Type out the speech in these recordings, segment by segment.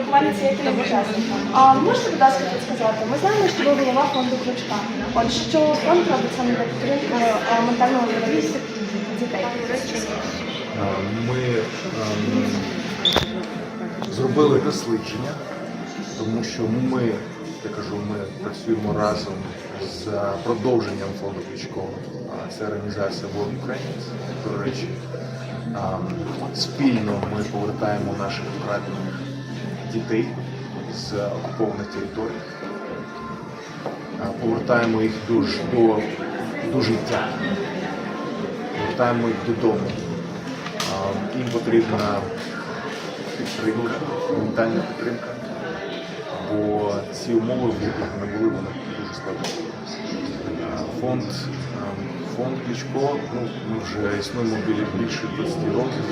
урахування цієї часу. А можете, будь ласка, підсказати? Ми знаємо, що ви голова фонду Кличка. От що фонд робить саме для підтримки е, ментального здоров'я дітей? Ми ем, зробили дослідження, тому що ми, я кажу, ми працюємо разом з продовженням фонду Кличко. Це організація World Ukrainians, до речі. Ем, Спільно ми повертаємо наших вкрадених дітей з окупованих територій. Е, Повертаємо їх до, до, до життя, повертаємо їх додому. Їм потрібна підтримка, ментальна підтримка, бо ці умови, в яких вони були, вони дуже складні. Фонд, а, фонд Кличко, ну, ми вже існуємо біля більше 20 років.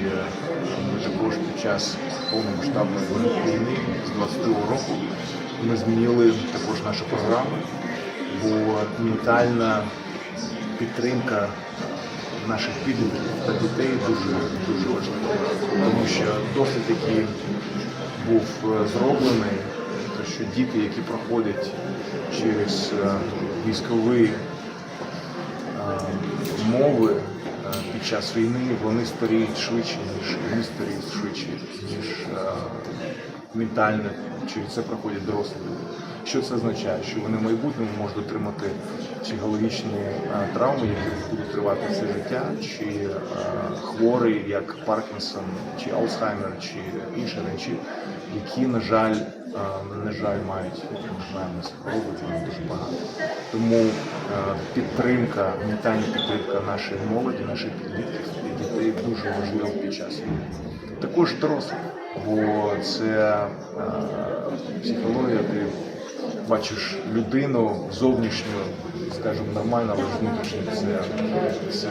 Ми також під час повномасштабної війни з 22 року. Ми змінили також нашу програму, бо ментальна підтримка наших підлітків та дітей дуже дуже важлива, тому що досвід, який був е, зроблений, то що діти, які проходять через е, військові е, мови час війни, вони старіють швидше, ніж вони старіють швидше, ніж е, ментально, через це проходять дорослі. Що це означає? Що вони в майбутньому можуть отримати психологічні е, травми, які будуть тривати все життя, чи е, хворий, як Паркінсон, чи Алцгеймер, чи інші речі, які, на жаль, на жаль, мають ми знаємо, вони дуже багато. Тому е, підтримка, ментальна підтримка нашої молоді, наших підлітків і дітей дуже важлива під час війни. Також дорослих, бо це е, психологія, ти бачиш людину зовнішню, скажімо, нормально, але внутрішньо це, це,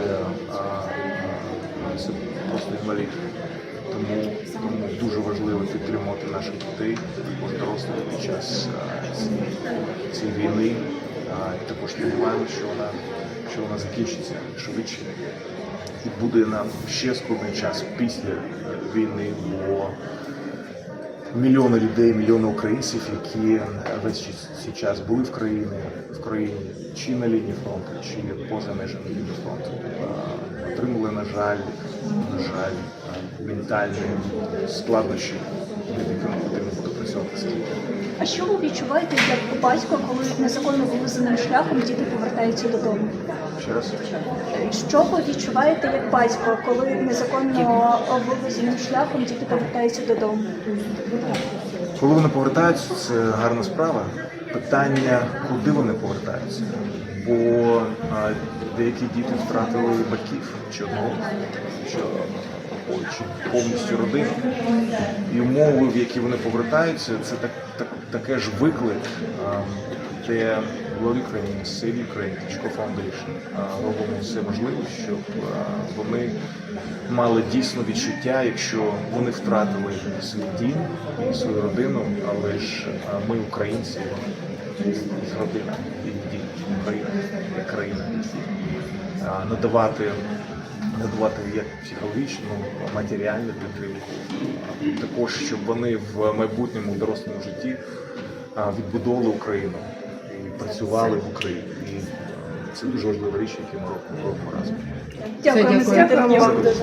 а, а, це просто інвалід. Тому, дуже важливо підтримувати наших дітей, також дорослих під час цієї, цієї війни. І також сподіваємося, що вона, що вона закінчиться швидше і буде нам ще складний час після е, війни, бо мільйони людей, мільйони українців, які весь цей час були в країні, в країні чи на лінії фронту, чи поза межами лінії фронту, е, отримали, на жаль, на жаль, е, ментальні складнощі, над якими потрібно буде працювати скільки. А що ви відчуваєте як батько, коли незаконно вивезеним шляхом діти повертаються додому? Що ви відчуваєте як батько, коли незаконно вивезеним шляхом діти повертаються додому? Коли вони повертаються, це гарна справа. Питання, куди вони повертаються. Бо а, деякі діти втратили батьків чи одного, чи, чи повністю родину. І умови, в які вони повертаються, це так, так, таке ж виклик, де World Ukraine, Save Ukraine, Чко Foundation робимо все можливе, щоб вони мали дійсно відчуття, якщо вони втратили свій дім і свою родину, але ж ми українці, їх родина, їх дім, Україна, країна, надавати. Надавати як психологічну, матеріальну підтримку, а також щоб вони в майбутньому дорослому житті відбудовували Україну і працювали в Україні. І е, це дуже важлива річ, яку ми робимо разом. Дякую, дякую. дякую. дякую.